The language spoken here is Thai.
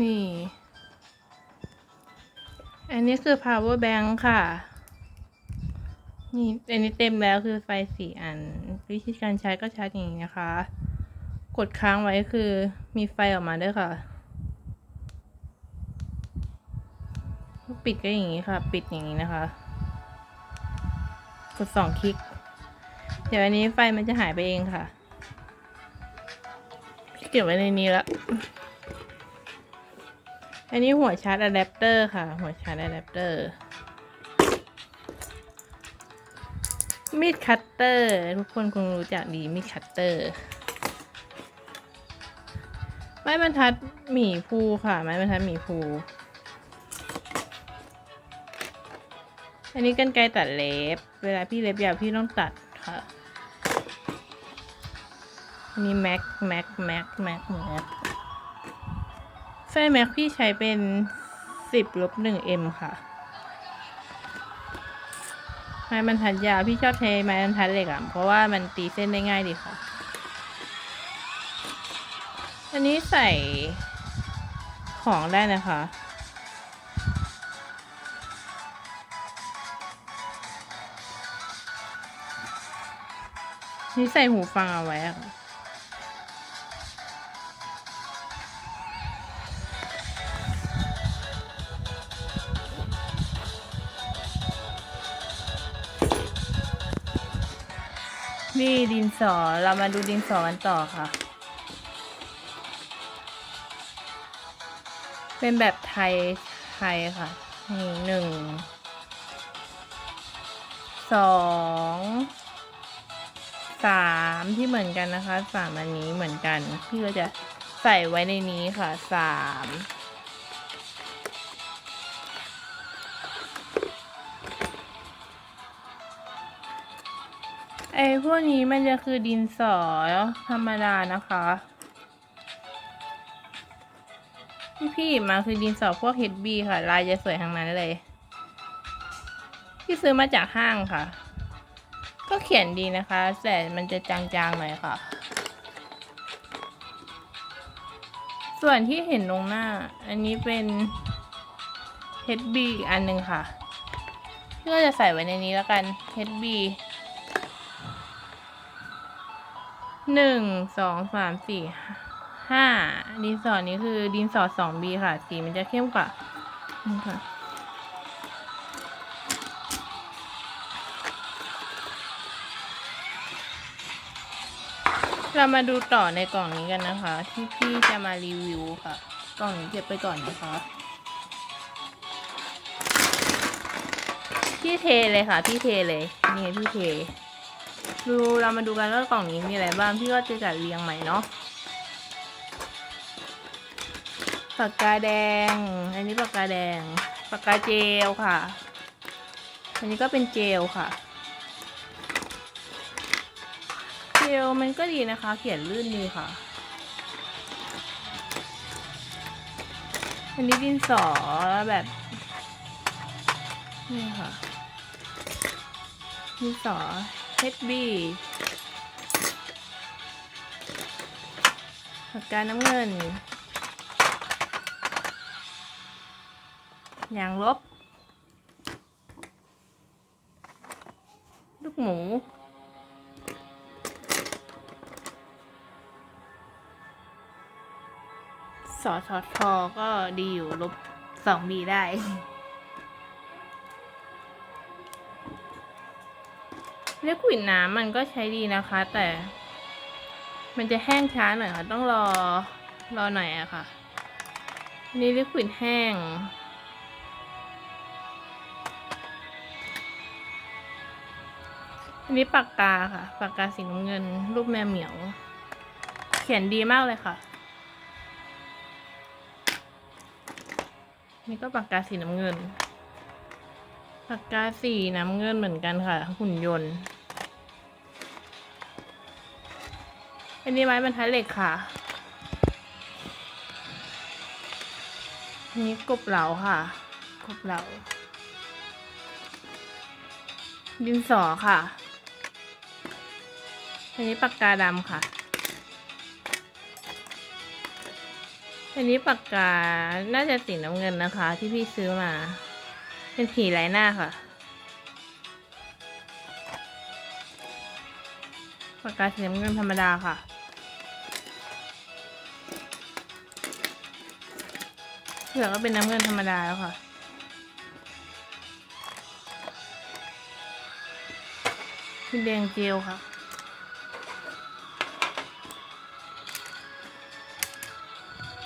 นี่ อันนี้คือ power bank ค่ะ นี่ อันนี้เต็มแล้วคือไฟสี่อัน วิธีการใช้ก็ชาร์จอย่างนี้นะคะ กดค้างไว้คือมีไฟออกมาด้วยค่ะ ปิดก็อย่างนี้ค่ะ ปิดอย่างนี้นะคะ กดสองคลิก เดี๋ยวอันนี้ไฟมันจะหายไปเองค่ะ เก็บไว้ในนี้ละ อันนี้หัวชาร์จอะแดปเตอร์ค่ะ หัวชาร์จอะแดปเตอร์ มีดคัตเตอร์ ทุกคนคงรู้จักดีมีดคัตเตอร์ ไม้บรรทัดหมีภูค่ะ ไม้บรรทัดหมีภู อันนี้กันไกรตัดเล็บ เวลาพี่เล็บยาวพี่ต้องตัดค่ะอันนี้แม็กแม็กแม็กแม็กแม็ก ไฟแม็กพี่ใช้เป็นสิบลบหนึ่งเอ็มค่ะ ไม้บรรทัดยาว พี่ชอบใช้ไม้บรรทัดเหล็กอะ เพราะว่ามันตีเส้นได้ง่ายดีค่ะ อันนี้ใส่ของได้นะคะนี่ใส่หูฟังเอาไว้อะค่ะ นี่ดินสอเรามาดูดินสอกันต่อค่ะ เป็นแบบไทยไทยค่ะนี่หนึ่งสองสามที่เหมือนกันนะคะสามอันนี้เหมือนกัน พี่ก็จะใส่ไว้ในนี้ค่ะสาม ไอ้พวกนี้มันจะคือดินสอธรรมดานะคะที่พี่หยิบมาคือดินสอพวก HB ค่ะ ลายจะสวยทั้งนั้นเลยพี่ซื้อมาจากห้างค่ะ ก็เขียนดีนะคะ แต่มันจะจางๆหน่อยค่ะ ส่วนที่เห็นตรงหน้า อันนี้เป็น HB อีกอันหนึ่งค่ะพี่ก็จะใส่ไว้ในนี้แล้วกันเฮดบี HB หนึ่งสองสามสี่ห้าดินสอนี้คือดินสอสองบีค่ะ สีมันจะเข้มกว่านี่ค่ะเรามาดูต่อในกล่องนี้กันนะคะ ที่พี่จะมารีวิวค่ะ กล่องนี้เก็บไปก่อนนะคะพี่เทเลยค่ะ พี่เทเลย นี่พี่เท ดูเรามาดูกันว่ากล่องนี้มีอะไรบ้างพี่ก็จะจัดเรียงใหม่เนาะปากกาแดง อันนี้ปากกาแดง ปากกาเจลค่ะ อันนี้ก็เป็นเจลค่ะ เจลมันก็ดีนะคะ เขียนลื่นดีค่ะ อันนี้ดินสอแบบนี่ค่ะดินสอ HB ปากกาน้ำเงินยางลบ ลูกหมู สอทอทอก็ดีอยู่ลบสองบีได้ เลิควิดน้ำมันก็ใช้ดีนะคะ แต่ มันจะแห้งช้าหน่อยค่ะ ต้องรอรอหน่อยอะค่ะ นี่ลิควิดแห้ง อันนี้ปากกาค่ะ ปากกาสีน้ำเงิน รูปแมวเหมียว เขียนดีมากเลยค่ะ นี่ก็ปากกาสีน้ำเงิน ปากกาสีน้ำเงินเหมือนกันค่ะหุ่นยนต์ อันนี้ไม้บรรทัดเหล็กค่ะอันนี้กบเหลาค่ะ กบเหลา ดินสอค่ะ อันนี้ปากกาดำค่ะ อันนี้ปากกา น่าจะสีน้ำเงินนะคะ ที่พี่ซื้อมา เป็นผีไร้หน้าค่ะ ปากกาสีน้ำเงินธรรมดาค่ะ เหลือก็เป็นน้ำเงินธรรมดาแล้วค่ะ เป็นแดงเจลค่ะ